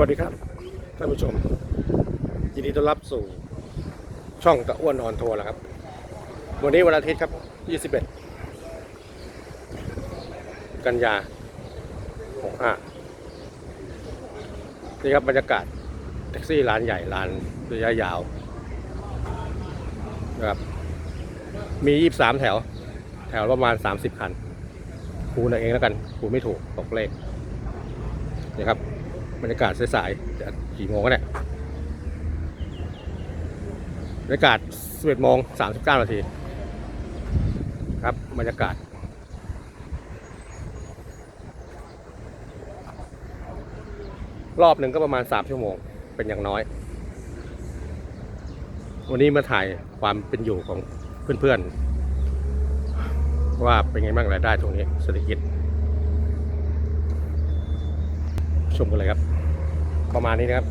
วัสดีครับท่านผู้ชม ยินดีต้อนรับสู่ช่องตะอ้วนออนทัวร์แล้วครับ วันนี้วันอาทิตย์ครับ 21 กันยา65นี่ครับบรรยากาศแท็กซี่ร้านใหญ่ร้านระยะยาวนะครับมี 23 แถว แถวประมาณ 30 คันคูณเองแล้วกันคูณไม่ถูกตกเลขนี่ครับ บรรยากาศสายๆจะกี่โมงก็เนี่ยบรรยากาศ11โมง39นาทีครับบรรยากาศรอบหนึ่งก็ประมาณ 3 ชั่วโมงเป็นอย่างน้อย วันนี้มาถ่ายความเป็นอยู่ของเพื่อนๆ ว่าเป็นไงบ้างรายได้ตรงนี้เศรษฐกิจ ชมกันเลยครับ ประมาณนี้นะครับ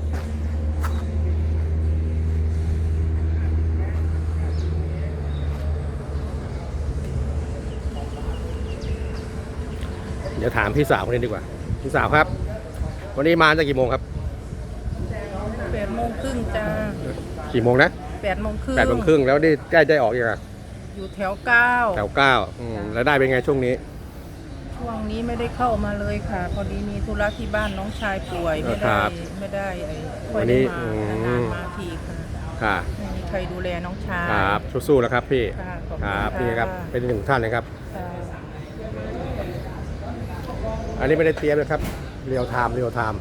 เดี๋ยวถามพี่สาวคนนี้ดีกว่า พี่สาวครับ วันนี้มาตั้งกี่โมงครับแปดโมงครึ่งจ้ากี่โมงนะแปดโมงครึ่งแปดโมงครึ่งแล้วได้ใกล้ได้ออกยังไงอยู่แถวเก้าแถวเก้าอืมแล้วได้เป็นไงช่วงนี้ ช่วงนี้ไม่ได้เข้ามาเลยค่ะ พอดีมีธุระที่บ้านน้องชายป่วยไม่คได้รับไม่ได้ไอ้ค่วัอยนนี้ได้มาอืม นานๆมาทีค่ะค่ะไม่มีใครดูแลน้องชาย ครับสู้ๆแล้วครับพี่ค่ะขอบคคุณรับค่ะนี่ครับเป็นหนึ่งท่านนะครับ ค่ะอันนี้ไม่ได้เตรียมนะครับเรียวไทม์เรียวไทม์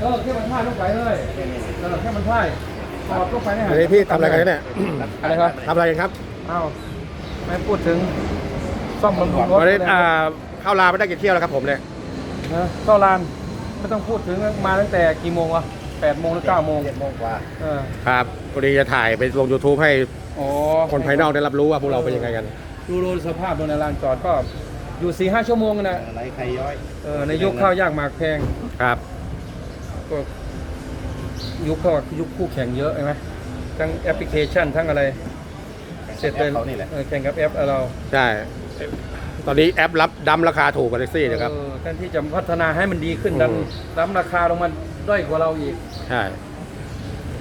เออแค่มันพลาดลงไปเลยเออแค่มันพลาดตอบลงไปเนี่ยอันนี้พี่ทำอะไรกันเนี่ยอะไรครับทำอะไรกันครับอ้าวไม่พูดถึงซ่อมบำรุงรถวันนี้อ่าเข้าลาไม่ได้กี่เที่ยวแล้วครับผมเนี่ยนะเข้าลานไม่ต้องพูดถึงมาตั้งแต่กี่โมงวะแปดโมงหรือเก้าโมงเจ็ดโมงกว่าครับพอดีจะถ่ายไปลง YouTube ให้คนภายนอกได้รับรู้ว่าพวกเราเป็นยังไงกัน ดูโรสภาพบนลานจอดก็อยู่สี่ห้าชั่วโมงนะอะไรใครย้อยเออในยุคข้าวยากหมากแพงครับก็ยุคเขายุคคู่แข่งเยอะใช่ไหมทั้งแอปพลิเคชันทั้งอะไร เสร็จเลยเขานี่แหละเออแข่งกับแอปเราใช่ตอนนี้แอปรับดัมราคาถูกกว่าแท็กซี่นะครับเออแทนที่จะพัฒนาให้มันดีขึ้นอืมดันดันราคาลงมาด้อยกว่าเราอีก ใช่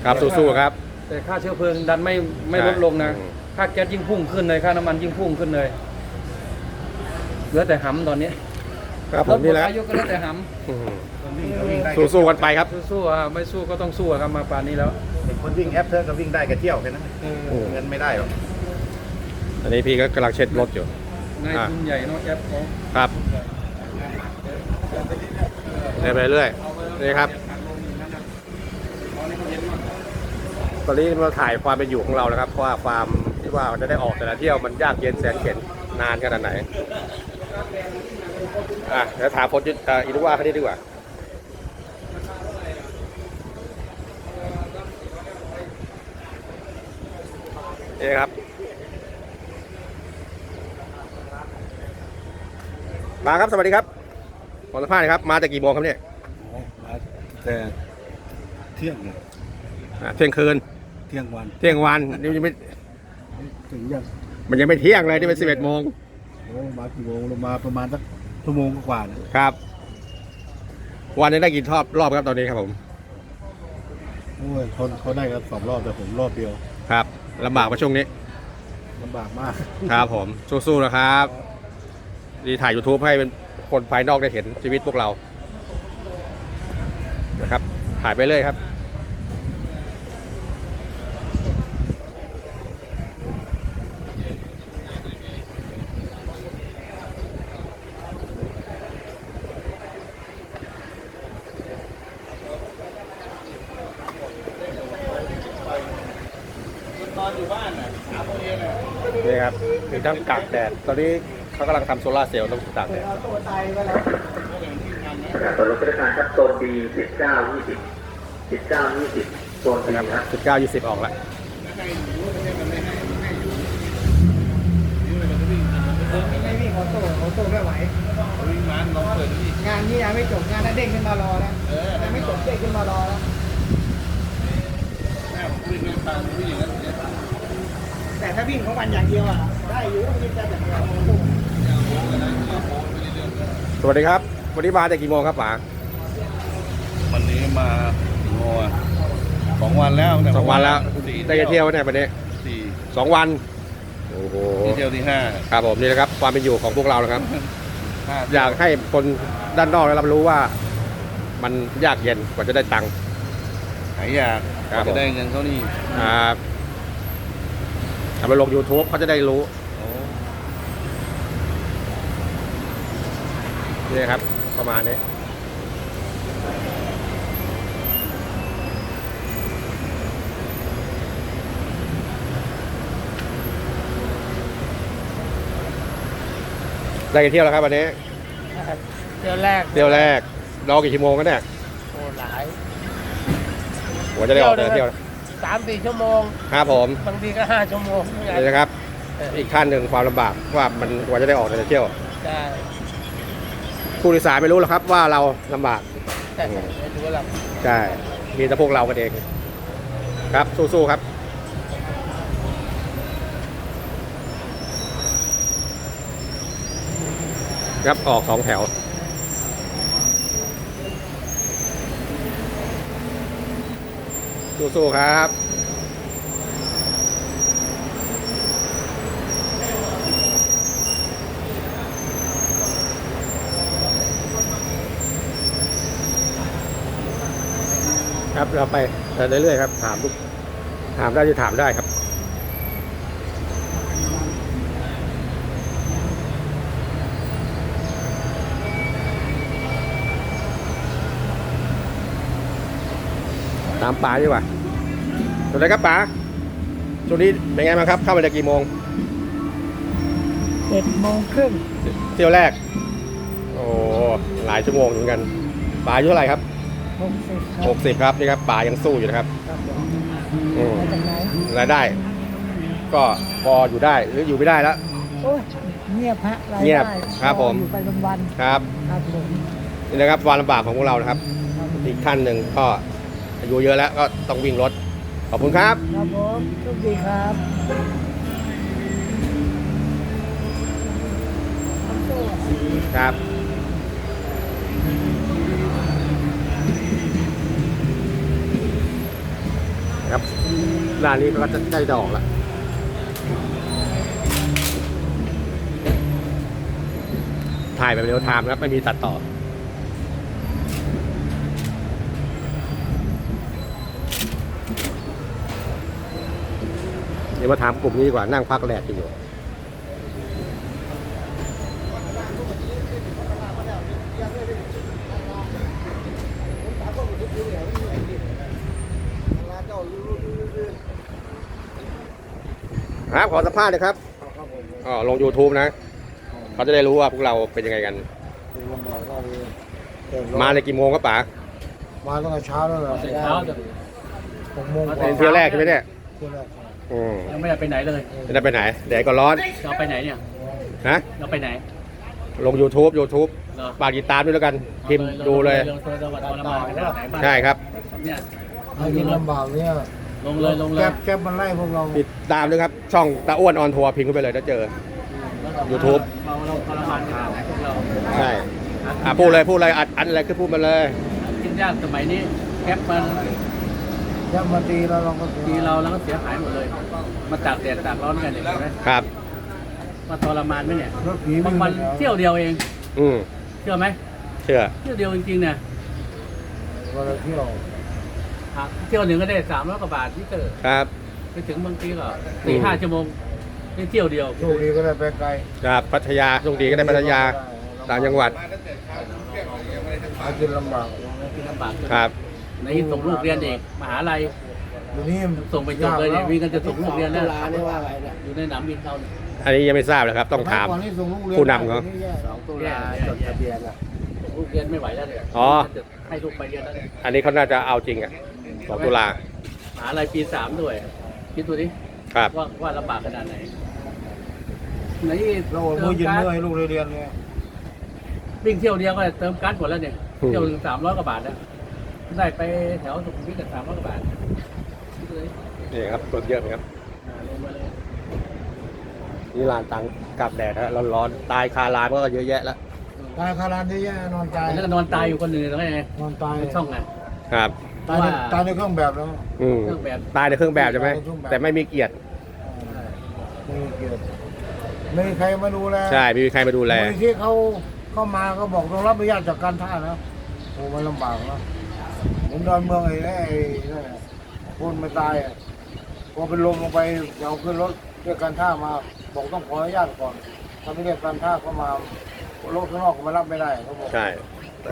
ครับสู้ๆครับ แต่ค่าเชื้อเพลิงดันไม่ไม่ใช่ลดลงนะอืม ค่าแก๊สยิ่งพุ่งขึ้นเลยค่าน้ำมันยิ่งพุ่งขึ้นเลยเหลือแต่หำตอนนี้ครับผมนี่แหละถหมดอายุก็เหลือแต่หอืมคนวิ่งก็วิ่งได้สู้ๆกันไปครับำสู้ๆอะไม่สู้ก็ต้องสู้อะครับมาป่านนี้แล้วเด็กคนวิ่งแอปเธอก็วิ่งได้กับเที่ยวแค่นั้นอืมเงินไม่ได้หรอกอันนี้พี่ก็กำลังเช็ดรถอยู่นายอะทุนใหญ่เนาะแอปเขาครับเดินไปเรื่อยนี่ครับตอนนี้เราถ่ายความเป็นอยู่ของเราแล้วครับว่าความ ที่ว่าจะได้ออกแต่ละเที่ยวมันยากเย็นแสนเข็ญนานขนาดไหน อะเดี๋ยวถามพจน์อ่าอินุว่าเขาดีดีกว่านี่ครับ มาครับสวัสดีครับขอสัมภาษณ์หน่อยครับ มาแต่กี่โมงครับเนี่ยแต่เที่ยงเนี่ยอะเที่ยงคืน เที่ยงวัน เที่ยงวันนี่ยังไม่ ถึงยังมันยังไม่เที่ยงเลยนี่เป็นสิบเอ็ดโมงโอ้มากี่โมงลงมาประมาณสักชั่วโมงกว่านะครับ วันนี้ได้กี่รอบรอบครับตอนนี้ครับผมโอ้ยเขาเขาได้กันสองรอบแต่ผมรอบเดียวครับลำบากมาช่วงนี้ลำบากมากครับผมสู้ๆนะครับดีถ่าย YouTube ให้เป็นคนภายนอกได้เห็นชีวิตพวกเรานะครับถ่ายไปเรื่อยครับ นี่ครับคือทั้งกาก แดด ตอนนี้เขากำลังทำโซลาร์เซลล์ต้องตากแดดตำรวจราชการครับโซน B 19 20 19 20โซน B นะครับครับสิบเก้ายี่สิบออกแล้วไม่วิ่งออโต้ออโต้ไม่ไหวงานนี้ยังไม่จบงานนั้นเด้งขึ้นมารอแล้วยังไม่จบเด้งขึ้นมารอแล้ว แต่ถ้าวิ่งของมันอย่างเดียวอะได้อยู่วิ่งได้แบบเดียวสวัสดีครับ วันนี้มาแต่กี่โมงครับป๋าวันนี้มากี่โมงอะสองวันแล้วตั้สองวันแล้วสี่ได้จะเที่ยวเนี่ยวันนี้สี่สองวันโอ้โหที่เที่ยวที่ห้าครับผมนี่นะครับ ความเป็นอยู่ของพวกเรานะครับห้าอยากให้คนด้านนอกได้รับรู้ว่า มันยากเย็นกว่าจะได้ตังค์หายอยากครับผมจะได้เงินเขานี่ อ่าทำไปลง YouTube เขาจะได้รู้โอ้นี่ครับ ประมาณนี้ ได้กี่เที่ยวแล้วครับวันนี้ เที่ยวแรกเที่ยวแรกรอกี่ชั่วโมงกันเนี่ยโอ้หลายหัวจะได้ออกแต่ละเที่ยว สามสี่ชั่วโมง ครับผมบางทีก็ห้าชั่วโมงเหมือนกันนี่นะครับ อีกขั้นหนึ่งความลำบากว่ามันกว่าจะได้ออกแต่ละเที่ยว ใช่ผู้โดยสารไม่รู้หรอกครับว่าเราลำบากแต่ไม่รู้หรอกใช่ มีแต่พวกเรากันเอง ครับ สู้ๆครับ ครับ ออกสองแถว สู้ๆครับครับเราไปเรื่อยๆครับ ถามทุกถามได้จะถามได้ครับามป๋าดีกว่าสวัสดีครับป๋าช่วงนี้เป็นไงบ้างครับ เข้ามาจากกี่โมงเจ็ดโมงครึ่งเที่ยวแรก โอ้หลายชั่วโมงอยู่เหมือนกันป๋าอายุเท่าไหร่ครับหกสิบหกสิบครับนี่ครับป๋ายังสู้อยู่นะครับครับผมอืมมาจากไหนรายได้ ก็พออยู่ได้หรืออยู่ไม่ได้แล้ว โอ้ยเงียบฮะรายเงียบได้ครับผม อยู่ไปวันครับๆครับผมนี่นะครับความลำบากของพวกเรานะครับ ครับอีกท่านหนึ่งก็ อายุเยอะแล้วก็ต้องวิ่งรถ ขอบคุณครับ ครับผมโชคดีครับครับ ครับร้านนี้ก็จะได้ดอกละถ่ายแบบเรียวไทม์นะครับ ไม่มีตัดต่อ ดี๋ยวมาถามกลุ่มนี้ดีกว่านั่งพักแรกกันอยู่ครับขอสัมภาษณ์หนะครับอ๋อลง YouTube นะ เขาจะได้รู้ว่าพวกเราเป็นยังไงกันลำบากเราเลยมาในกี่โมงครับป๋ามาตั้งแต่เช้าแล้วเหรอเช้าหกโมงกว่าเป็นเที่ยวแรกใช่ไหมเนี่ยเที่ยวแรก อืมยังไม่ได้ไปไหนเลยจะได้ไปไหนแดดก็ร้อนเราไปไหนเนี่ยฮะเราไปไหนลง YouTube YouTube เหรอฝากติดตามด้วยแล้วกันพิมพ์ดูเลยลงจังหวัดทรมานขนาดไหนบ้างใช่ครับ เนี่ยให้กินลำบากเนี่ยลงเลยลงเลยแก๊บแก๊บมันไล่พวกเราติดตามด้วยครับ ช่องตาอ้วนออนทัวร์พิมพ์เข้าไปเลยถ้าเจอ YouTube เราเราทรมานขนาดไหนพวกเราใช่อะพูดเลยพูดเลยอัดอันอะไรคือพูดมาเลย กินยากสมัยนี้แก๊ปมัน แก๊บมาตีเราเราก็สียทีเราแล้วก็เสียหายหมดเลย มาตากแดดตากร้อนกันเห็นไหมครับ มาทรมานไหมเนี่ยรถผีบางวันเที่ยวเดียวเอง อืมเชื่อไหมเชื่อเที่ยวเดียวจริงๆเนี่ยวันละเที่ยวหาเที่ยวหนึ่งก็ได้สามร้อยกว่าบาทที่เกิดครับ ไปถึงบางทีก็สี่ห้าชั่วโมงนี่เที่ยวเดียวโชคดีก็ได้ไปไกลครับพัทยาโชคดีก็ได้พัทยาต่างจังหวัดหากินลำบากกินลำบากครับ ในที่ส่งลูกเรียนเองมหาลัยอยู่นี่ส่งไปจบเลยเนี่ยวิ่งกันจะส่งลูกเรียนแล้วอยู่ในหนามบินเขาเนี่ยอันนี้ยังไม่ทราบเลยครับ ต้องถามก่อนนี่ส่งลูกเรียนผู้นำเขา สองตุลาจดทะเบียนอะส่งลูกเรียนไม่ไหวแล้วเนี่ยอ๋อ จะให้ลูกไปเรียนแล้วเนี่ยอันนี้เขาน่าจะเอาจริงอะสองตุลามหาลัยปีสามด้วยคิดดูดิครับ ว่าว่าลำบากขนาดไหนไหนเราโอนมือยืนเติมือการ์ดให้ลูกเรียนเนี่ยวิ่งเที่ยวเดียวก็เติมการ์ดหมดแล้วเนี่ยเที่ยวถึงสามร้อยกว่าบาทแล้ว ได้ไปแถวสุขุมวิทสามร้อยกว่าบาทคิดดูดินี่ครับรถเยอะไหมครับ นี่ลานตังกับแดดฮะร้อนๆตายคาลานก็เยอะแยะแล้วตายคารานเยอะแยะนอนตายแล้วก็นอนตายอยู่คนหนึ่งตรงนี้ไงนอนตายในช่องไงครับตายในว่าตายในเครื่องแบบแล้วอืมเครื่องแบบตายในเครื่องแบบใช่ไหมตายในเครื่องแบบแต่ไม่มีเกียรติไม่มีเกียรติไม่มีใครมาดูแลใช่ไม่มีใครมาดูแลมูลที่เขาเข้ามาก็บอกต้องรับอนุญาตจากการท่านะโอ้มันลำบากนะ ผมดอนเมืองไอ้ไอ้นั่นน่ะคนมาตายอะพอเป็นลมลงไปเอาขึ้นรถเรียกการท่ามาบอกต้องขออนุญาตก่อนถ้าไม่เรียกการท่าเข้ามารถข้างนอกก็มารับไม่ได้เขาบอกใช่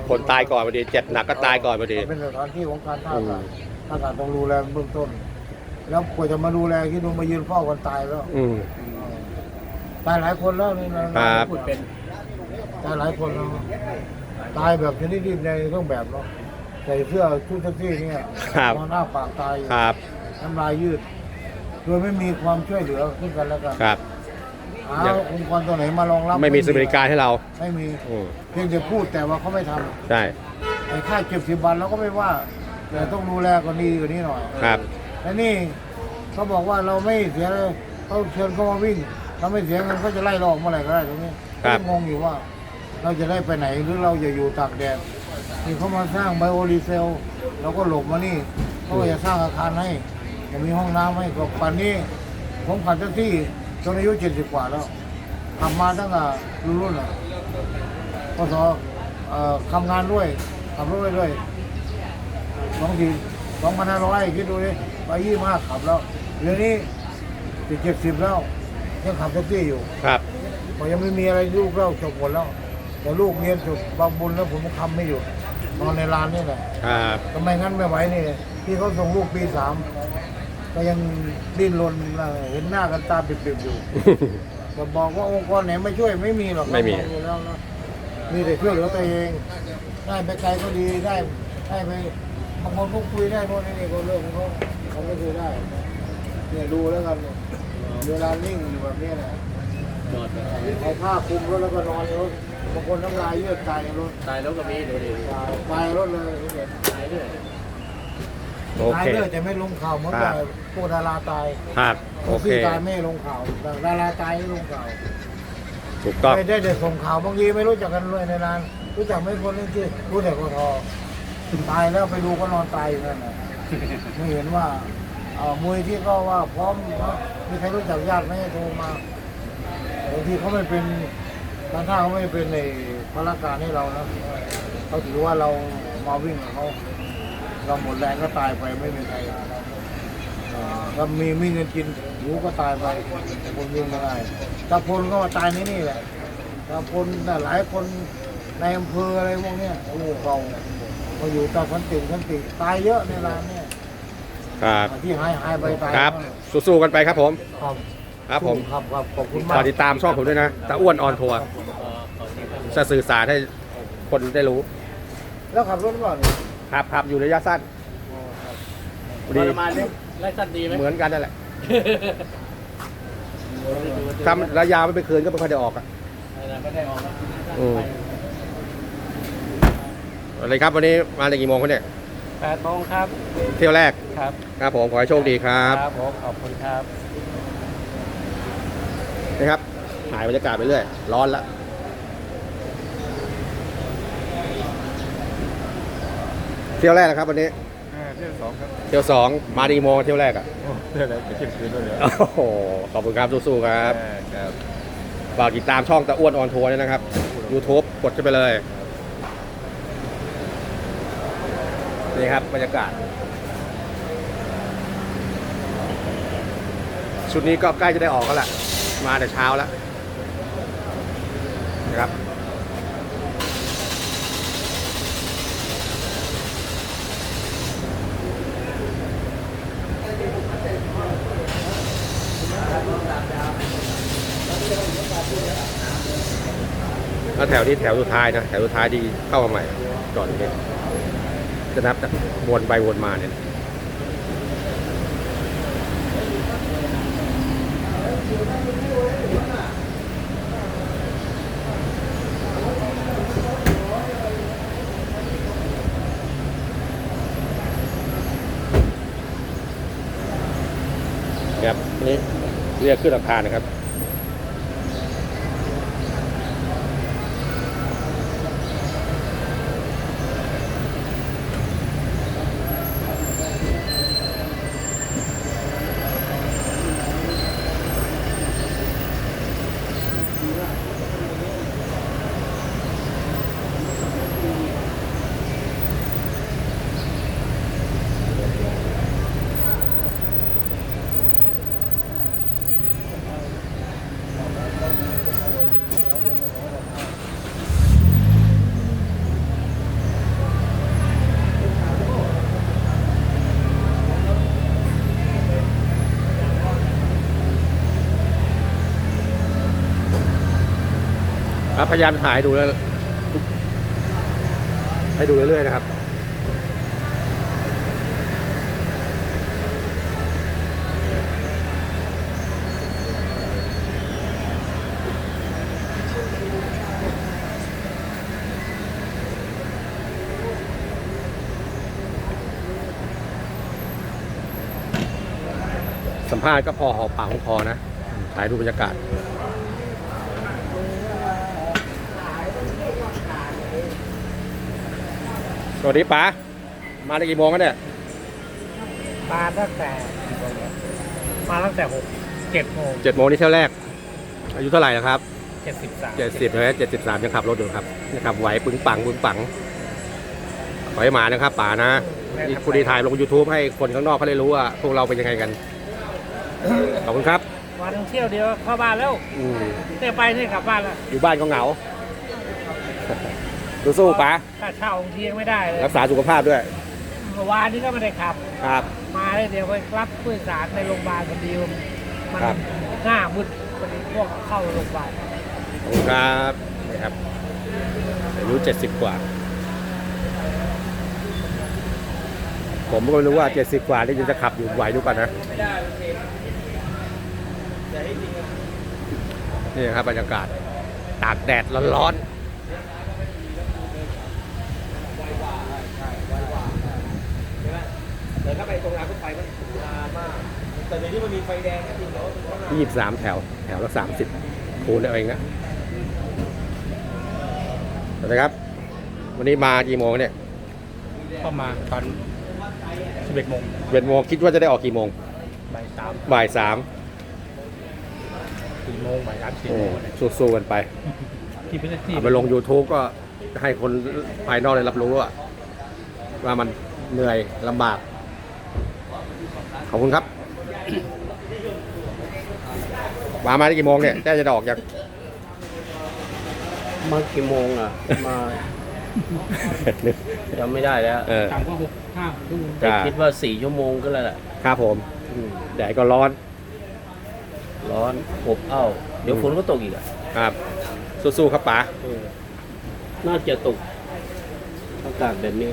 คนตายก่อนพอดีเจ็บหนักก็ตายก่อนพอดีเป็นสถานที่ของการท่าอืมอากาศท่าอากาศต้องดูแลเบื้องต้น แล้วกว่าจะมาดูแลที่ดูมายืนเฝ้ากันตายแล้วอืม ตายหลายคนแล้วนี่นะครับ พูดเป็น ตายหลายคนแล้วตายแบบชนิดที่ในเครื่องแบบเนาะ ใส่เสื้อชุดแท็กซี่เนี่ยครับ นอนหน้าปากตายอยู่ครับน้ำลายยืด โดยไม่มีความช่วยเหลือขึ้นกันแล้วกันครับ หาองค์กรตัวไหนมารองรับไม่มีสวัสดิการให้เราไม่มีอืมเพียงแต่พูดแต่ว่าเขาไม่ทำใช่ ไอ้ค่าเก็บสิบวันเราก็ไม่ว่า แต่ต้องดูแลกว่านี้กว่านี้หน่อยครับ และนี่เขาบอกว่าเราไม่เสียเลยเขาเชิญเขามาวิ่งเราไม่เสียเงินเขาจะไล่เราออกเมื่อไหร่ก็ได้ตรงนี้ครับ ก็งงอยู่ว่า เราจะได้ไปไหนหรือเราจะอยู่ตากแดด นี่เขามาสร้างไบโอดีเซลเราก็หลบมานี่เขาก็จะสร้างอาคารให้จะมีห้องน้ำให้กับปันนี้ ผมขับแท็กซี่จนอายุเจ็ดสิบกว่าแล้วขับมาตั้งแต่รุ่นรุ่นอะพศเอ่อทำงานด้วยขับรถไปด้วยสองทีสองพันห้าร้อยคิดดูดิไปยี่ห้าขับแล้วเดี๋ยวนี้ติดเจ็ดสิบแล้วยังขับแท็กซี่อยู่ครับเพราะยังไม่มีอะไรลูกเล่าจบหมดแล้วแต่ลูกเรียนจบบางบุญแล้วผมทำไม่อยู่ นอนในร้านนี่แหละครับทำไมงั้นไม่ไหวนี่ที่เขาส่งลูกปีสามก็ยังดิ้นรนเห็นหน้ากันตาปิบๆอยู่จะบอกว่าองค์กรไหนไม่ช่วยไม่มีหรอกไม่มีเราบอกอยู่แล้วนะมีแต่ช่วยเหลือตัวเอง ได้ไปไกลก็ดีได้ได้ไปบางคนก็คุยได้โน่นนี่ก็เรื่องของเขาเขาไม่คุยได้เนี่ยดูแล้วกันเนี่ยเวลานิ่งอยู่แบบนี้แหละจอดเอาผ้าคลุมรถแล้วก็นอนในรถ บางคนน้ำลายเยือกตายในรถตายแล้วก็มีดูดิตายตายรถเลยตายเรื่อยโอตายเค เลยแต่ไม่ลงข่าวเหมือนครักับ บพวกดาราตายครับ โอเค ที่ตายไม่ลงข่าวแต่ดาราตายไม่ลงข่าวถูกต้องไม่ได้แต่ส่งข่าวบางทีไม่รู้จักกันเลยในร้านรู้จักไม่คนนึงที่รู้แต่กทตายแล้วไปดูก็นอนตายอยู่นั่นน่ะไม่เห็นว่าเอ่อมวยที่ก็ว่าพร้อมนะมีใครรู้จักญาติไหมโทรมาบางทีเขาไม่เป็น การท่าเขาไม่เป็นในพละการให้เรานะเขาถือว่าเรามาวิ่งกับเขาเราหมดแรงก็ตายไปไม่มีใครเอ่อถ้ามีมีเงินกินหิวก็ตายไปคนวิ่งไม่ได้ตาพลก็มาตายในนี่แหละตาพลน่ะหลายคนในอำเภออะไรพวกเนี้ยโอ้โหเขามาอยู่ตาพันติพันติตายเยอะในร้านเนี่ยครับที่หายหายไปตายครับสู้ๆกันไปครับผมครับ ครับผมครับครับขอบคุณฝมากากติดตามช่องผมด้วยนะตาอ้วนออนทัวร์จะสื่อสารให้คนได้รู้ แล้วขับรถก่อนเนี่ยครับครับอยู่ระยะสั้นพอดีประมาณนี้ไล่สั้นดีไหมเหมือนกันนั่นแหละทำระยะไม่ไปคืนก็ไม่ค่อยได้ออกอะไม่ได้ออกมาอืมอะไรครับวันนี้มาในกี่โมงครับเนี่ยแปดโมงครับ เที่ยวแรกครับ ครับผมขอให้โชคดีครับ ครับผมขอบคุณครับ นะครับถ่ายบรรยากาศไปเรื่อย ร้อนละเที่ยวแรกนะครับวันนี้เที่ยวสองครับเที่ยวสองมาดีโมงเที่ยวแรกอะเที่ยวอะไรไปเที่ยวคืนด้วยเลยโอ้โหขอบคุณครับสู้ๆครับครับฝากติดตามช่องตะอ้วนออนทัวร์ด้วยนะครับ YouTube กดเข้าไปเลยนี่ครับบรรยากาศ ชุดนี้ก็ใกล้จะได้ออกแล้วแหละ มาแต่เช้าแล้วนะครับแล้วแถวนี้แถวสุดท้ายนะแถวสุดท้ายที่เข้ามาใหม่จอดอยู่นี่จะนับจากวนไปวนมาเนี่ย นี้เรียกขึ้นอาคารนะครับ พยายามถ่ายดูแล้วให้ดูเรื่อยๆนะครับสัมภาษณ์ก็พอหอมปากหอมคอนะถ่ายดูบรรยากาศ วัสดีป๋ามาได้กี่โมงกันเนี่ยมาตั้งแต่มาตั้งแต่หกเจ็ดโมงเจ็ดโมงนี่เที่ยวแรก อายุเท่าไหร่นะครับเจ็ดสิบสามเจ็ดสิบนะเจ็ดสิบสามยังขับรถอยู่ครับยังขับไหวปึงปังปึงปังขอให้มานะครับป๋านะนี่คุณดีถ่ายลง YouTube ให้คนข้างนอกเขาได้รู้ว่าพวกเราเป็นยังไงกัน ขอบคุณครับวันเที่ยวเดียวเข้าบ้านแล้วอืมเนี่ยไปเนี่ยกลับบ้านแล้วอยู่บ้านก็เหงา สู้ๆป๋าค่าเช่าบางทียังไม่ได้เลยรักษาสุขภาพด้วยเมื่อวานนี้ก็ไม่ได้ขับ ครับ มาเลยเดี๋ยวไปรับผู้โดยสารในโรงพยาบาลพอดีมันครับ หน้ามืดพอดีพวกเข้าโรงพยาบาลขอบคุณครับนี่ครับอายุเจ็ดสิบกว่า ผมก็ไม่รู้ว่าเจ็ดสิบกว่านี่ยังจะขับอยู่ไหวดูก่อนนะนี่ครับบรรยากาศตากแดดร้อนๆ ยี่สิบสามแถว แถวละสามสิบคูณเอาเองนะสวัสดีครับ วันนี้มากี่โมงเนี่ยก็มาตอนสิบเอ็ดโมงเจ็ดโมงคิดว่าจะได้ออกกี่โมง บ่ายสามบ่ายสามสี่โมงบ่ายสามสี่โอ้โมงสู้ๆกันไปที่พิธีที่เอาไปลง YouTube ก็ให้คนภายนอกได้รับรู้ว่าว่ามันเหนื่อยลำบาก ขอบคุณครับมามาได้กี่โมงเนี่ยได้จะออกจากมากี่โมงอะ มาจำไม่ได้แล้วเออ ต่ำกว่าหกห้าชั่วโมงแต่คิดว่าสี่ชั่วโมงก็แล้วแหละครับผมอืมแดดก็ร้อนร้อนอบอ้าวเดี๋ยวฝนก็ตกอีกอะครับ สู้ๆครับป๋าเออน่าจะตกอากาศแบบนี้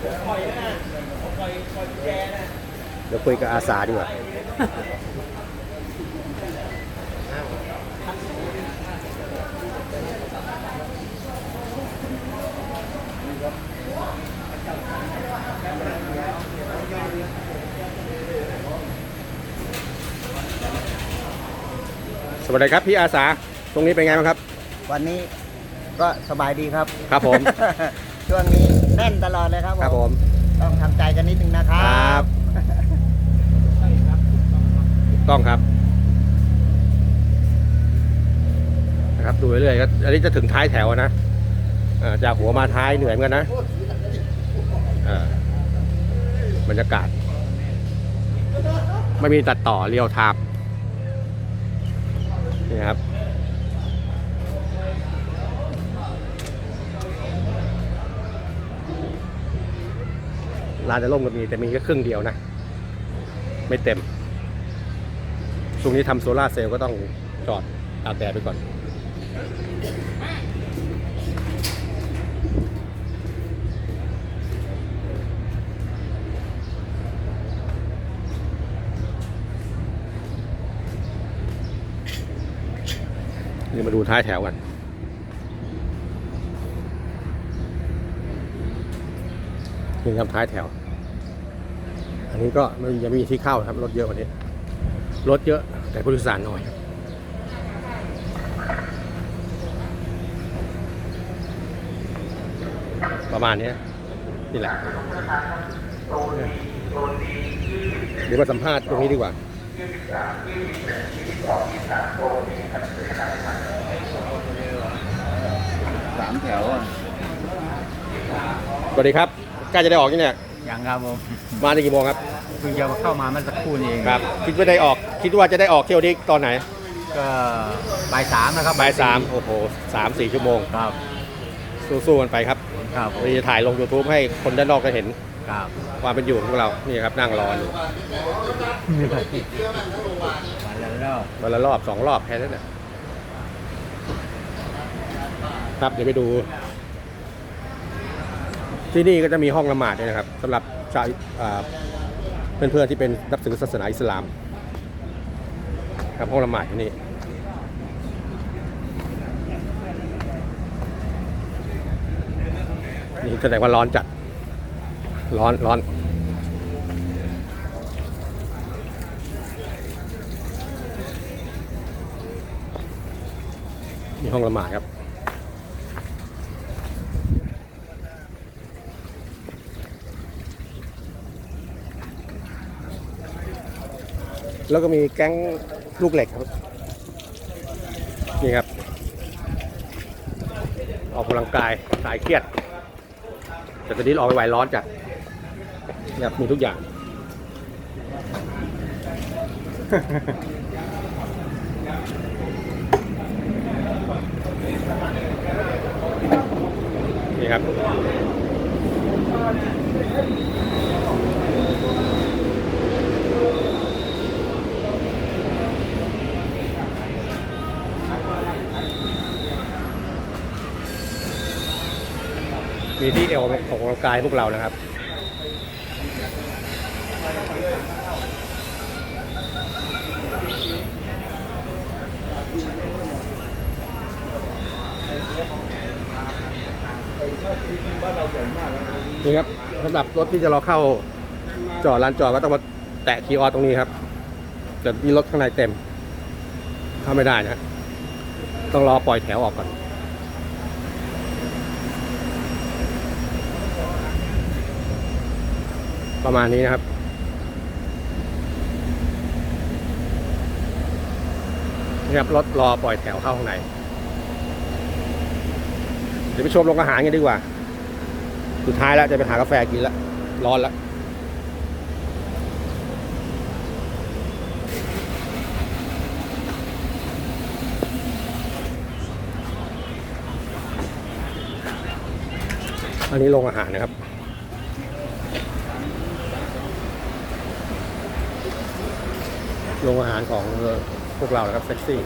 เดี๋ยวคุยกับอาสาดีกว่าสวัสดีครับพี่อาสา ตรงนี้เป็นไงบ้างครับ วันนี้ก็สบายดีครับ ครับผม ช่วงนี้ แน่นตลอดเลยครับครับผม ต้องทำใจกันนิดนึงนะคครัรับบถูกต้องครับนะครับดูเรื่อยๆก็อันนี้จะถึงท้ายแถวนะเอ่อจากหัวมาท้ายเหนื่อยเหมือนกันนะเอ่อบรรยากาศ ไม่มีตัดต่อเรียวไทม์นี่ครับ ลานจะล่มก็มีแต่มีแค่ครึ่งเดียวนะ ไม่เต็มช่วงนี้ทำโซลาเซลล์ก็ต้องจอดตากแดดไปก่อน นี่มาดูท้ายแถวกันนี่ครับท้ายแถว อันนี้ก็มันยังไม่มีที่เข้าครับรถเยอะกว่านี้รถเยอะแต่ผู้โดยสารน้อยประมาณนี้นี่แหละเดี๋ยวมาสัมภาษณ์ตรงนี้ดีกว่าสามแถวอะสวัสดีครับใกล้จะได้ออกยังเนี่ย ยังครับผมมาในกี่โมงครับเพิ่งจะเข้ามาเมื่อสักครู่นี้เองครับ คิดว่าได้ออก คิดว่าจะได้ออกเที่ยวนี้ตอนไหนก็บ่ายสามนะครับบ่ายสามโอ้โหสามสี่ชั่วโมงครับสู้ๆกันไปครับครับผมเราจะถ่ายลง YouTube ให้คนด้านนอกได้เห็นครับความเป็นอยู่ของพวกเรานี่ครับนั่งรออยู่วันละรอบวันละรอบสองรอบแค่นั้นแหละครับเดี๋ยวไปดู ที่นี่ก็จะมีห้องละหมาดด้วยนะครับสำหรับชาวอ่าเพื่อนๆที่เป็นนับถือศาสนาอิสลามครับห้องละหมาดที่นี่นี่แสดงว่าร้อนจัด ร้อนร้อนมีห้องละหมาดครับ แล้วก็มีแก๊งลูกเหล็กครับ นี่ครับ ออกกำลังกายคลายเครียด แต่ตอนนี้ออกไปไหวร้อนจัดนี่ครับมีทุกอย่าง นี่ครับ มีที่เอวของกำลังกายพวกเรานะครับนี่ครับสำหรับรถที่จะรอเข้าจอดลานจอดก็ต้องมาแตะคีย์ออสตรงนี้ครับแต่มีรถข้างในเต็มเข้าไม่ได้นะต้องรอปล่อยแถวออกก่อน ประมาณนี้นะครับ นี่ครับรถรอปล่อยแถวเข้าข้างในเดี๋ยวไปชมโรงอาหารกันดีกว่า สุดท้ายแล้วจะไปหากาแฟกินแล้วร้อนแล้วอันนี้โรงอาหารนะครับ โรงอาหารของพวกเรานะครับเซ็กซี่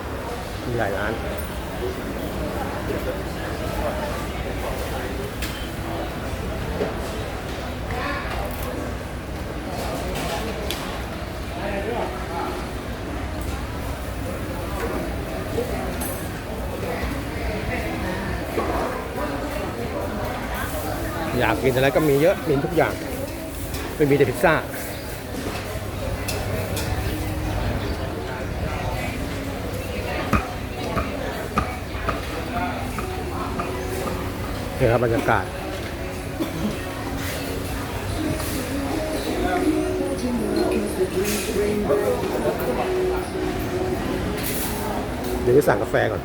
มีหลายร้านอยากกินอะไรก็มีเยอะ มีทุกอย่าง ไม่มีแต่พิซซ่า นี่ครับบรรยากาศเดี๋ยวจะสั่งกาแฟก่อน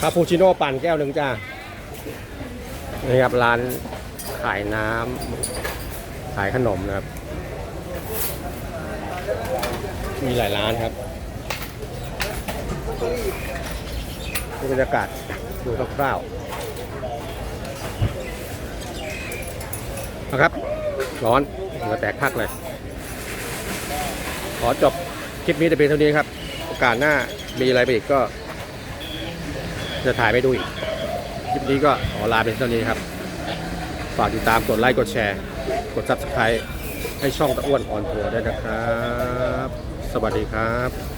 คาปูชิโน่ปั่นแก้วหนึ่งจ้า นี่ครับร้านขายน้ำขายขนมนะครับ มีหลายร้านครับดูบรรยากาศดูคร่าวๆนะครับ ร้อนเหงื่อแตกพักเลย ขอจบคลิปนี้แต่เพียงเท่านี้ครับ โอกาสหน้ามีอะไรไปอีกก็ จะถ่ายไปดูอีก คลิปนี้ก็ขอลาเป็นเท่านี้ครับ ฝากติดตามกดไลค์กดแชร์ กด subscribe ให้ช่องตะอ้วนออนทัวร์ด้วยนะครับ สวัสดีครับ